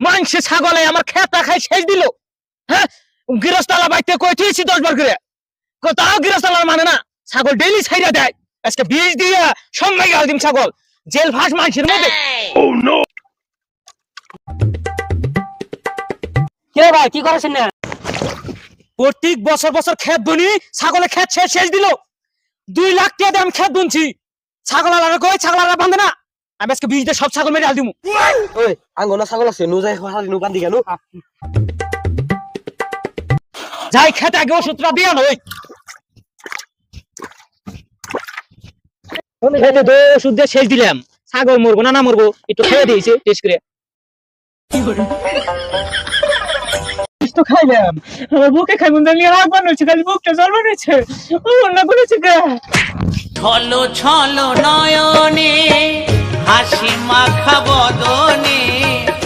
মাংসে ছাগলে আমার খেতা খাই শেষ দিল। হ্যাঁ? গৃহস্থালা বাইতে কই থুইছি দশ বার করে। তাও গৃহস্থালার মানে না ছাগল ডেইলি ছাইরা দেয়। আজকে বীজ দিয়া সঙ্গে গেল দিম ছাগল। জেল ফাঁস মাংসের মধ্যে। কে ভাই কি করেছেন না? প্রত্যেক বছর বছর খেত বুনি ছাগলে খেত শেষ শেষ দিল। দুই লাখ টাকা দিয়ে আমি খেত বুনছি। ছাগল আলাদা কই? ছাগল আলাদা বান্ধে আমি আজকে বীজ দিয়ে সব ছাগল মেরে দিমু। ওই আঙ্গনা ছাগল আছে নু যাই হালি নু বান্ধি গেল যাই খেতে আগে ওষুধটা দিয়ে আনো ওই। খেতে তো ওষুধ দিয়ে শেষ দিলাম। ছাগল মরবো না না মরবো একটু খেয়ে দিয়েছে টেস্ট করে। তো খাইলাম। আমার বুকে খাই নিয়ে রাগ বানাচ্ছে খালি বুকটা জল বানাচ্ছে ও অন্য করেছে গা। ছলো ছলো নয়নে